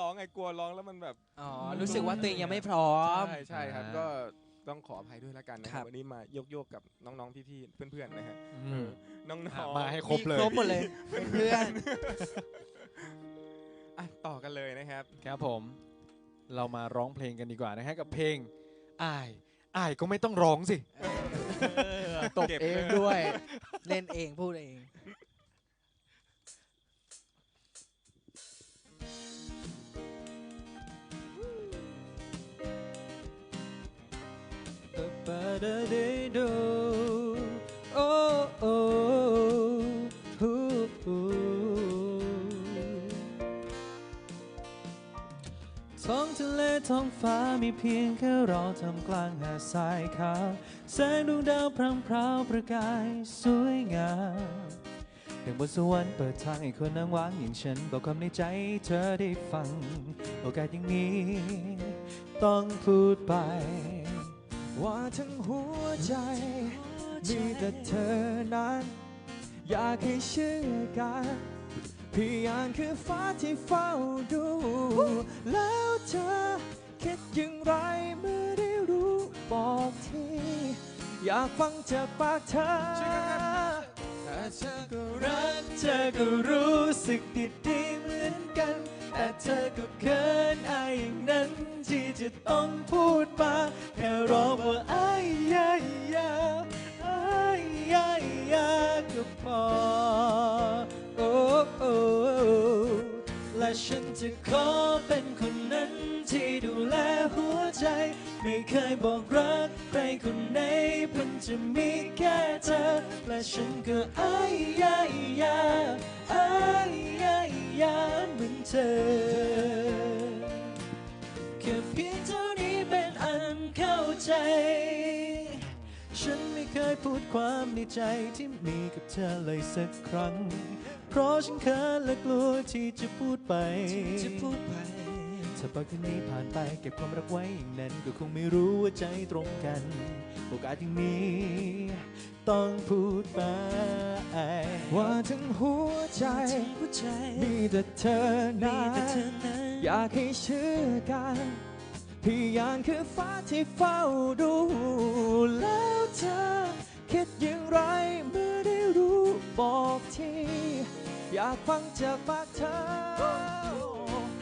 ร้องไงกลัวร้องแล้วมันแบบอ๋อ รู้สึกว่าตัวเองยังไม่พร้อม ใช่ใช่ครับอ่าก็ต้องขออภัยด้วยแล้วกันนะคครัรับ บวันนี้มาโยกๆกับน้องๆพี่ๆเพื่อนๆนะฮะอืมน้องอะๆมาให้ครบเลย ครบหมดเลยเป็นเพื่อนอะต่อกันเลยนะครับ ครับผม เรามาร้องเพลงกันดีกว่านะฮะกับเพลงอายอายก็ไม่ต้องร้องสิ ตบเก็บเองเลยด้วย เล่นเองพูดเอง ท้องทะเลท้องฟ้ามีเพียงแค่เราทำกลางหาดทรายขาวแสงดวงดาวพรางพราวประกายสวยงามดังบนสวรรค์เปิดทางให้คนนั่งว่างอย่างฉันบอกความในใจเธอได้ฟัง โอกาสอย่างนี้ ต้องพูดไป ว่าทั้งหัวใจ มีแต่เธอนั้น อยากให้เชื่อกันพยานคือฟ้าที่เฝ้าดู แล้วเธอคิดอย่างไรเมื่อได้รู้บอกทีอยากฟังจากปากเธอถ้าเธอก็รักเธอก็รู้สึกดี จะขอเป็นคนนั้นที่ดูแลหัวใจ ไม่เคยบอกรักใครคนไหนเพิ่งจะมีแค่เธอ และฉันก็อายยายาอายยายาเหมือนเธอ แค่เพียงเท่านี้เป็นอันเข้าใจ เคยพูดความในใจที่มีกับเธอเลยสักครั้ง เพราะฉันเขินและกลัวที่จะพูดไปจะพูดไปถ้าปากคืนนี้ผ่านไปเก็บความรักไว้อย่างนั้น ก็คงไม่รู้ว่าใจตรงกัน โอกาสอย่างนี้ ต้องพูดไป ว่าทั้งหัวใจ มีแต่เธอนั้นอยากให้เชื่อกันพยานคือฟ้าที่เฝ้าดูแล้วเธอากฟังจากปากเธอ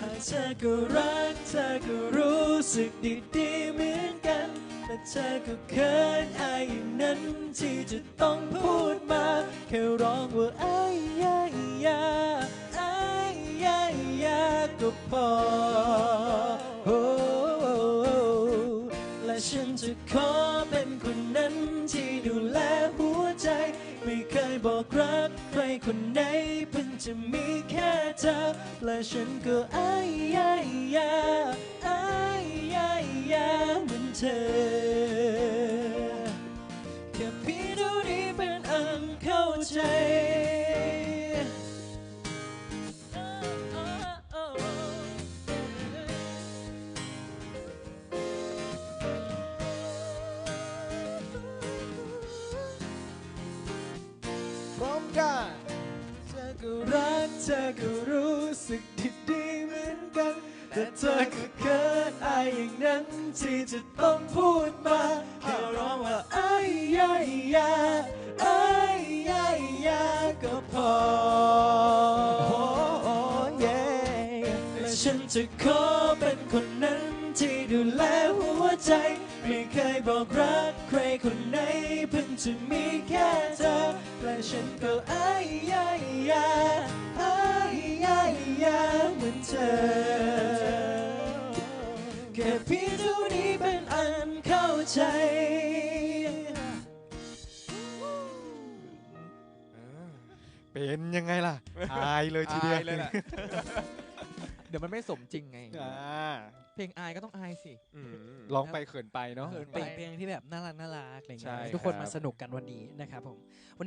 หากเธอก็รักเธอก็รู้สึกดีๆเหมือนกัน แต่เธอก็เขินอายอย่างนั้นที่จะต้องพูดมา แค่ร้องว่าอายยายาอายยายาก็พอ และฉันจะขอเป็นคนนั้นที่ดูแลหัวใจ ไม่เคยบอกรักใครคนไหนเพิ่ง จะมีแค่เธอและฉันก็อายายาอายยายาเหมือนเธอ ธอก็รู้สึกดีๆเหมือนกัน แต่เธอก็เกินอายอย่างนั้น ที่จะต้องพูดมาแค่ร้องว่าอายยายาอายยายาก็พอโอ้ยและฉันจะขอ ใจ ไม่เคยบอกรักใครคนไหนเพิ่งจะมีแค่เธอและฉันก็อายยายาอายยายาเหมือนเธอ แค่เพี่ดูนี้เป็นอันเข้าใจเป็นยังไงล่ะ อายเลยทีเดียว อายเลยแหละ เดี๋ยวมันไม่สมจริงไง อ่าเพลงอายก็ต้องอายสิ อืมร้องไปเขินไปเนาะเป็นเพลงที่แบบน่ารักน่ารักอะไรอย่างเงี้ใช่ยทุกคนครับ มาสนุกกันวันนี้นะครับผมวันนี้